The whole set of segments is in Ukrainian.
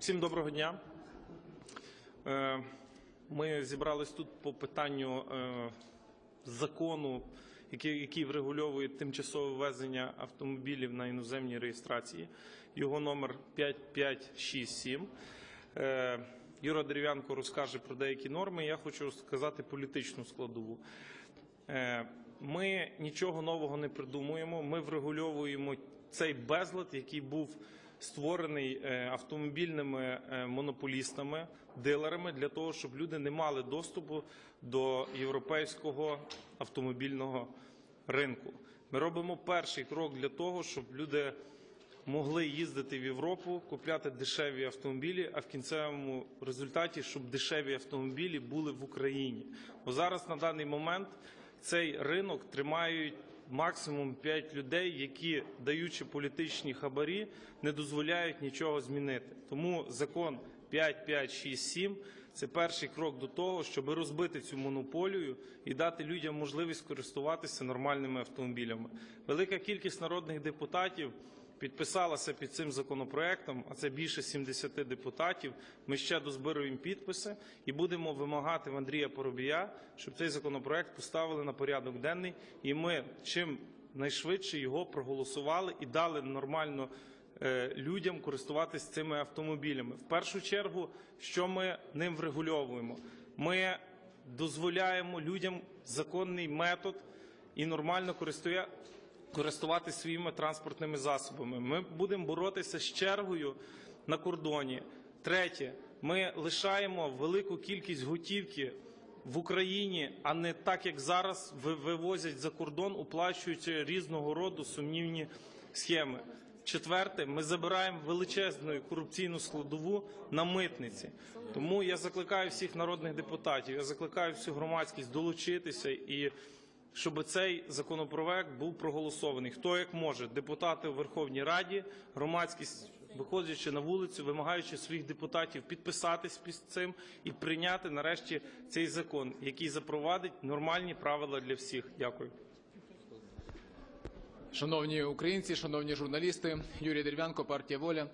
Всім доброго дня. Е, Ми зібрались тут по питанню е, закону, який, врегульовує тимчасове ввезення автомобілів на іноземній реєстрації. Його номер 5567. Е, Юра Дерев'янко розкаже про деякі норми. Я хочу сказати політичну складову. Ми нічого нового не придумуємо. Ми врегульовуємо цей безлад, який був створений е, автомобільними е, монополістами, дилерами, для того, щоб люди не мали доступу до європейського автомобільного ринку. Ми робимо перший крок для того, щоб люди могли їздити в Європу, купляти дешеві автомобілі, а в кінцевому результаті, щоб дешеві автомобілі були в Україні. Бо зараз на даний момент цей ринок тримають максимум 5 людей, які, даючи політичні хабарі, не дозволяють нічого змінити. Тому закон 5567 – це перший крок до того, щоб розбити цю монополію і дати людям можливість користуватися нормальними автомобілями. Велика кількість народних депутатів підписалася під цим законопроектом, а це більше 70 депутатів. Ми ще дозбируємо підписи і будемо вимагати в Андрія Поробія, щоб цей законопроект поставили на порядок денний, і ми чим найшвидше його проголосували і дали нормально е, людям користуватись цими автомобілями. В першу чергу, що ми ним врегульовуємо? Ми дозволяємо людям законний метод і нормально користуватися своїми транспортними засобами. Ми будемо боротися з чергою на кордоні. Третє, ми лишаємо велику кількість готівки в Україні, а не так, як зараз ви- вивозять за кордон, оплачуючи різного роду сумнівні схеми. Четверте, ми забираємо величезну корупційну складову на митниці. Тому я закликаю всіх народних депутатів, я закликаю всю громадськість долучитися і щоб цей законопроект був проголосований. Хто як може, депутати у Верховній Раді, громадськість, виходячи на вулицю, вимагаючи своїх депутатів підписатись під цим і прийняти нарешті цей закон, який запровадить нормальні правила для всіх. Дякую. Шановні українці, шановні журналісти, Юрій Дерев'янко, партія Воля.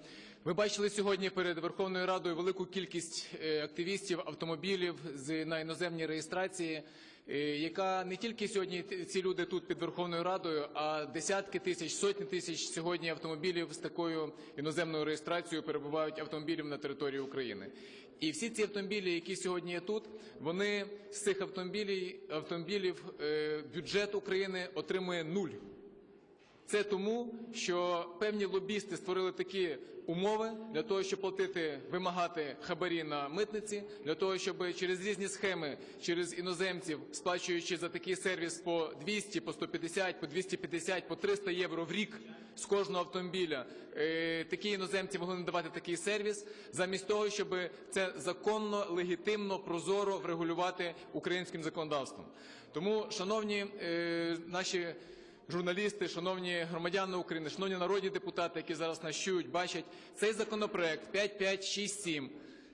Ви бачили сьогодні перед Верховною Радою велику кількість е, активістів автомобілів з на іноземній реєстрації, е, яка не тільки сьогодні ці люди тут під Верховною Радою, а десятки тисяч, сотні тисяч сьогодні автомобілів з такою іноземною реєстрацією перебувають автомобілів на території України. І всі ці автомобілі, які сьогодні є тут, вони з цих автомобілів, автомобілів е, бюджет України отримує нуль. Це тому, що певні лобісти створили такі умови для того, щоб платити, вимагати хабарі на митниці, для того, щоб через різні схеми, через іноземців, сплачуючи за такий сервіс по 200, по 150, по 250, по 300 євро в рік з кожного автомобіля, е, такі іноземці могли надавати такий сервіс, замість того, щоб це законно, легітимно, прозоро врегулювати українським законодавством. Тому, шановні е, наші журналісти, шановні громадяни України, шановні народні депутати, які зараз нас чують, бачать, цей законопроект 5567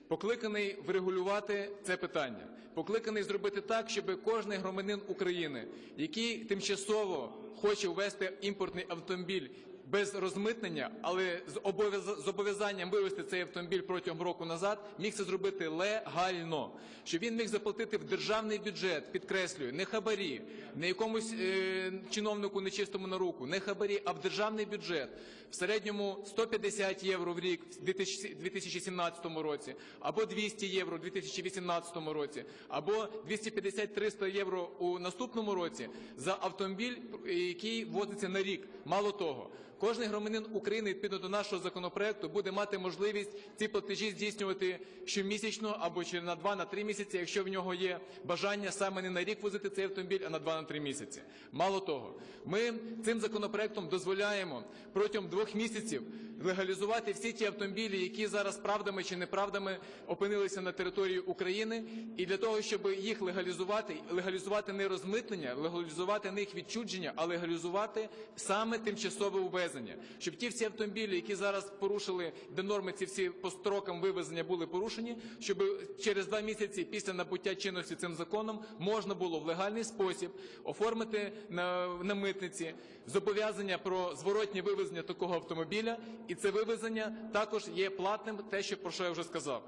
покликаний врегулювати це питання, покликаний зробити так, щоб кожен громадянин України, який тимчасово хоче ввести імпортний автомобіль без розмитнення, але з обов'яз- з зобов'язанням вивести цей автомобіль протягом року назад, міг це зробити легально, щоб він міг заплатити в державний бюджет, підкреслюю, не хабарі, не якомусь е, чиновнику нечистому на руку, не хабарі, а в державний бюджет. В середньому 150 євро в рік в 2000 2017 році, або 200 євро в 2018 році, або 250-300 євро у наступному році за автомобіль, який возиться на рік. Мало того, кожен громадянин України відповідно до нашого законопроекту буде мати можливість ці платежі здійснювати щомісячно або чи на 2 на 3 місяці, якщо в нього є бажання саме не на рік возити цей автомобіль, а на 2 на 3 місяці. Мало того, ми цим законопроектом дозволяємо протягом двох місяців легалізувати всі ті автомобілі, які зараз правдами чи неправдами опинилися на території України, і для того, щоб їх легалізувати, легалізувати не розмитнення, легалізувати не їх відчудження, а легалізувати саме тимчасове увезення. Ввезення, щоб ті всі автомобілі, які зараз порушили, де норми ці всі по строкам вивезення були порушені, щоб через два місяці після набуття чинності цим законом можна було в легальний спосіб оформити на, на митниці зобов'язання про зворотнє вивезення такого автомобіля, і це вивезення також є платним, те, що про що я вже сказав.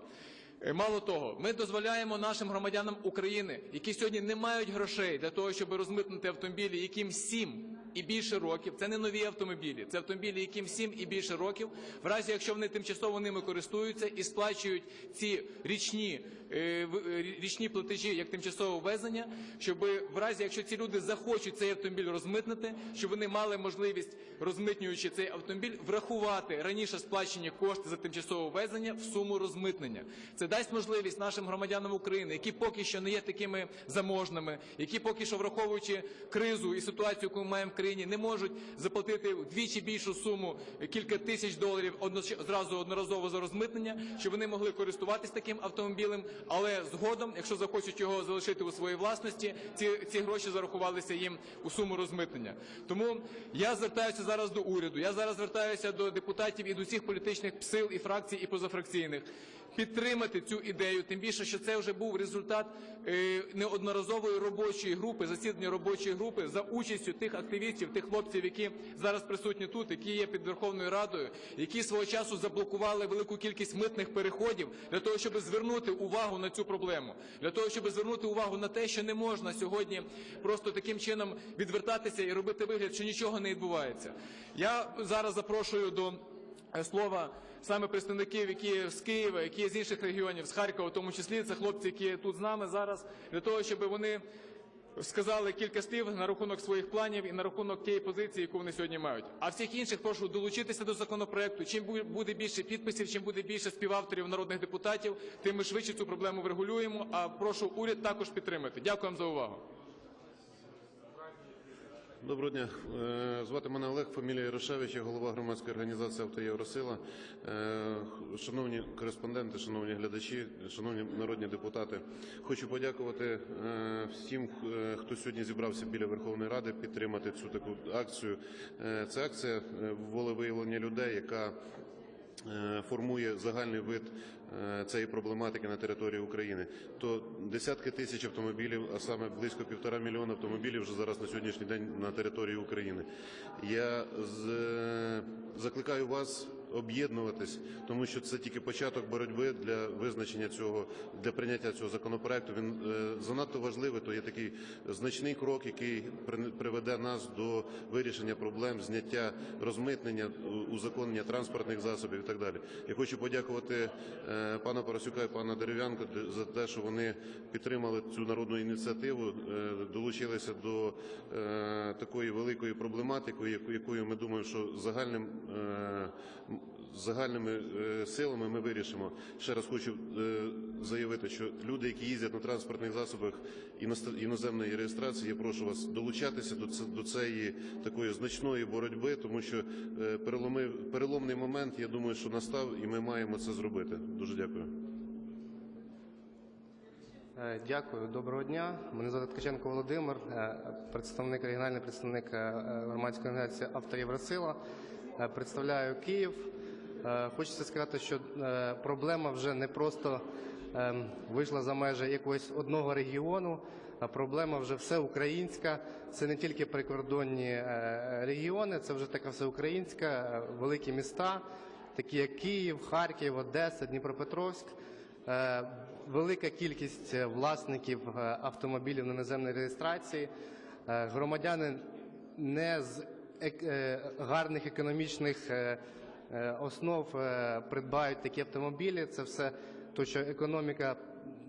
Е, Мало того, ми дозволяємо нашим громадянам України, які сьогодні не мають грошей для того, щоб розмитнити автомобілі, яким 7 і більше років. Це не нові автомобілі, це автомобілі, яким 7 і більше років. В разі, якщо вони тимчасово ними користуються і сплачують ці річні, е, е, річні платежі як тимчасове ввезення, щоб в разі, якщо ці люди захочуть цей автомобіль розмитнити, щоб вони мали можливість, розмитнюючи цей автомобіль, врахувати раніше сплачені кошти за тимчасове ввезення в суму розмитнення. Це дасть можливість нашим громадянам України, які поки що не є такими заможними, які поки що враховуючи кризу і ситуацію, яку ми маємо в країні, не можуть заплатити вдвічі більшу суму кілька тисяч доларів зразу одноразово за розмитнення, щоб вони могли користуватись таким автомобілем, але згодом, якщо захочуть його залишити у своїй власності, ці, ці гроші зарахувалися їм у суму розмитнення. Тому я звертаюся зараз до уряду. Я зараз звертаюся до депутатів і до всіх політичних сил і фракцій, і позафракційних. Підтримати цю ідею, тим більше, що це вже був результат е, неодноразової робочої групи, засідання робочої групи за участю тих активістів, тих хлопців, які зараз присутні тут, які є під Верховною Радою, які свого часу заблокували велику кількість митних переходів для того, щоб звернути увагу на цю проблему, для того, щоб звернути увагу на те, що не можна сьогодні просто таким чином відвертатися і робити вигляд, що нічого не відбувається. Я зараз запрошую до е, слова саме представників, які з Києва, які з інших регіонів, з Харкова, в тому числі це хлопці, які тут з нами зараз, для того, щоб вони сказали кілька слів на рахунок своїх планів і на рахунок тієї позиції, яку вони сьогодні мають. А всіх інших прошу долучитися до законопроекту. Чим буде більше підписів, чим буде більше співавторів народних депутатів, тим ми швидше цю проблему врегулюємо. А прошу уряд також підтримати. Дякуємо за увагу. Доброго дня. Е, Звати мене Олег, фамілія Ярошевич, я голова громадської організації «Автоєвросила». Е, Шановні кореспонденти, шановні глядачі, шановні народні депутати, хочу подякувати е, всім, хто сьогодні зібрався біля Верховної Ради підтримати цю таку акцію. Це акція волевиявлення людей, яка формує загальний вид цієї проблематики на території України, то десятки тисяч автомобілів, а саме близько півтора мільйона автомобілів вже зараз на сьогоднішній день на території України. Я е, закликаю вас об'єднуватись, тому що це тільки початок боротьби для визначення цього, для прийняття цього законопроекту. Він е, занадто важливий, то є такий значний крок, який при- приведе нас до вирішення проблем, зняття розмитнення, узаконення транспортних засобів і так далі. Я хочу подякувати е, пана Парасюка і пана Дерев'янко за те, що вони підтримали цю народну ініціативу, е, долучилися до такої великої проблематики, якою ми думаємо, що загальним загальними е, силами ми вирішимо. Ще раз хочу е, заявити, що люди, які їздять на транспортних засобах іноземної реєстрації, я прошу вас долучатися до цієї такої значної боротьби, тому що е, переломний момент, я думаю, що настав, і ми маємо це зробити. Дуже дякую. Дякую, доброго дня. Мене звати Ткаченко Володимир, представник регіональний представник громадської організації «Автоєвросила». Представляю Київ. Е, Хочеться сказати, що е, проблема вже не просто ем, вийшла за межі якогось одного регіону, а проблема вже всеукраїнська. Це не тільки прикордонні е, регіони, це вже така всеукраїнська, великі міста, такі як Київ, Харків, Одеса, Дніпропетровськ. Велика кількість власників автомобілів на іноземній реєстрації, громадяни не з гарних економічних основ е, придбають такі автомобілі. Це все то, що економіка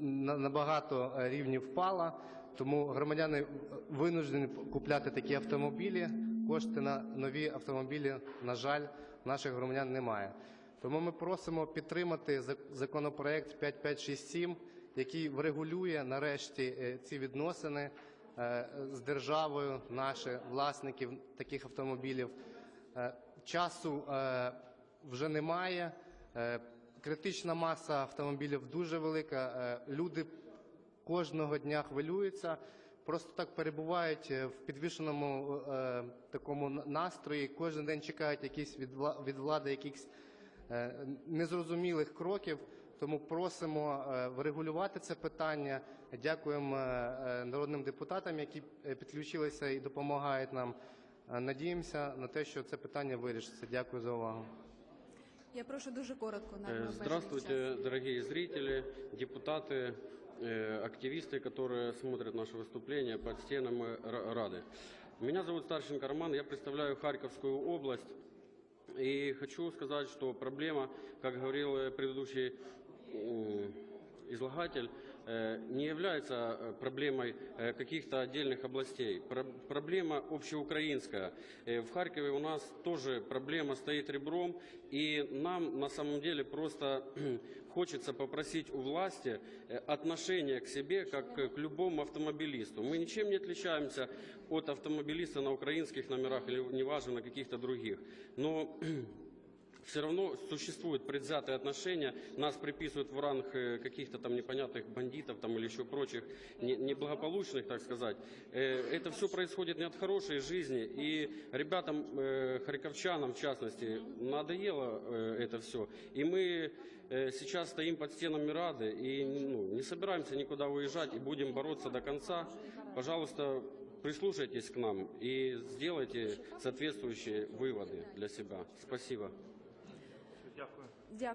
на багато е, рівнів впала, тому громадяни винуждені купляти такі автомобілі. Кошти на нові автомобілі, на жаль, наших громадян немає. Тому ми просимо підтримати зак- законопроект 5567, який врегулює нарешті е, ці відносини е, з державою наших власників таких автомобілів. Часу е, вже немає. Е, Критична маса автомобілів дуже велика. Е, Люди кожного дня хвилюються, просто так перебувають в підвішеному такому настрої. Кожен день чекають якісь від вла- від влади якихось незрозумілих кроків. Тому просимо врегулювати це питання. Дякуємо народним депутатам, які підключилися і допомагають нам. Е, Надіємося на те, що це питання вирішиться. Дякую за увагу. Я прошу дуже коротко на Э, обмежений час. Здравствуйте, дорогие зрители, депутаты, э, активисты, которые смотрят наше выступление под стенами Р- Рады. Меня зовут Старченко Роман, я представляю Харьковскую область. И хочу сказать, что проблема, как говорил э, предыдущий м, излагатель, э, не является э, проблемой э, каких-то отдельных областей. Про- Проблема общеукраинская. Э, В Харькове у нас тоже проблема стоит ребром, и нам на самом деле просто хочется попросить у власти э, отношения к себе, как э, к любому автомобилисту. Мы ничем не отличаемся от автомобилиста на украинских номерах или неважно на каких-то других. Но все равно существуют предвзятые отношения, нас приписывают в ранг э, каких-то там непонятных бандитов там, или еще прочих не- неблагополучных, так сказать. Э, Это все происходит не от хорошей жизни, и ребятам, э, харьковчанам в частности, надоело э, это все. И мы э, сейчас стоим под стенами Рады и ну, не собираемся никуда уезжать и будем бороться до конца. Пожалуйста, прислушайтесь к нам и сделайте соответствующие выводы для себя. Спасибо. Дякую.